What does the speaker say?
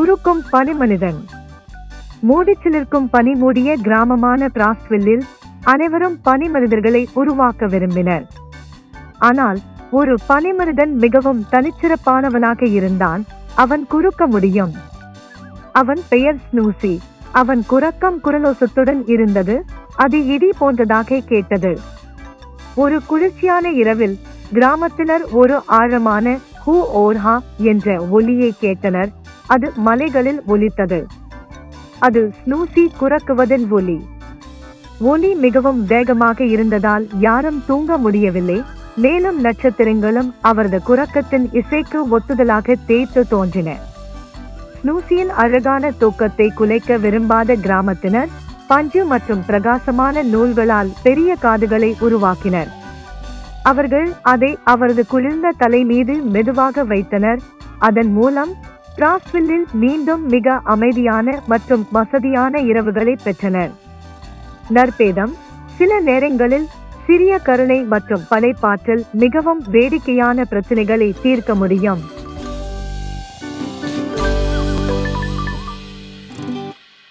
குறுக்கும் பனிமனிதன் மூடிச்சிலிருக்கும் பனி மூடிய கிராமமான பிராஸ்வில்லில் அனைவரும் பனிமனிதர்களை உருவாக்க விரும்பினர். ஆனால் ஒரு பனிமனிதன் மிகவும் தனிச்சிறப்பானவனாக இருந்தான் அவன் குறுக்க முடியும். அவன் பெயர் ஸ்னூசி அவன் குரக்கம் குரலோசத்துடன் இருந்தது அது இடி போன்றதாக கேட்டது. ஒரு குளிர்ச்சியான இரவில் கிராமத்தினர் ஒரு ஆழமான ஹூ ஓர்ஹா என்ற ஒலியை கேட்டனர் அது மலைகளில் ஒலித்தது. அது ஸ்னூசி குரக்குவதன் ஒலி. ஒலி மிகவும் வேகமாக இருந்ததால் யாரும் தூங்க முடியவில்லை. மேலும் நட்சத்திரங்களும் அவரது குரக்கத்தின் இசைக்கு ஒத்துதலாக தேய்த்து தோன்றின. ஸ்னூசியின் அழகான தூக்கத்தை குலைக்க விரும்பாத கிராமத்தினர் பஞ்சு மற்றும் பிரகாசமான நூல்களால் பெரிய காதுகளை உருவாக்கினர். அவர்கள் அதை அவரது குளிர்ந்த தலை மீது மெதுவாக வைத்தனர். அதன் மூலம் பிராஸ்வில்லில் மீண்டும் மிக அமைதியான மற்றும் வசதியான இரவுகளை பெற்றனர். நற்பேதம் சில நேரங்களில் சிறிய கருணை மற்றும் படைப்பாற்றல் மிகவும் வேடிக்கையான பிரச்சனைகளை தீர்க்க முடியும்.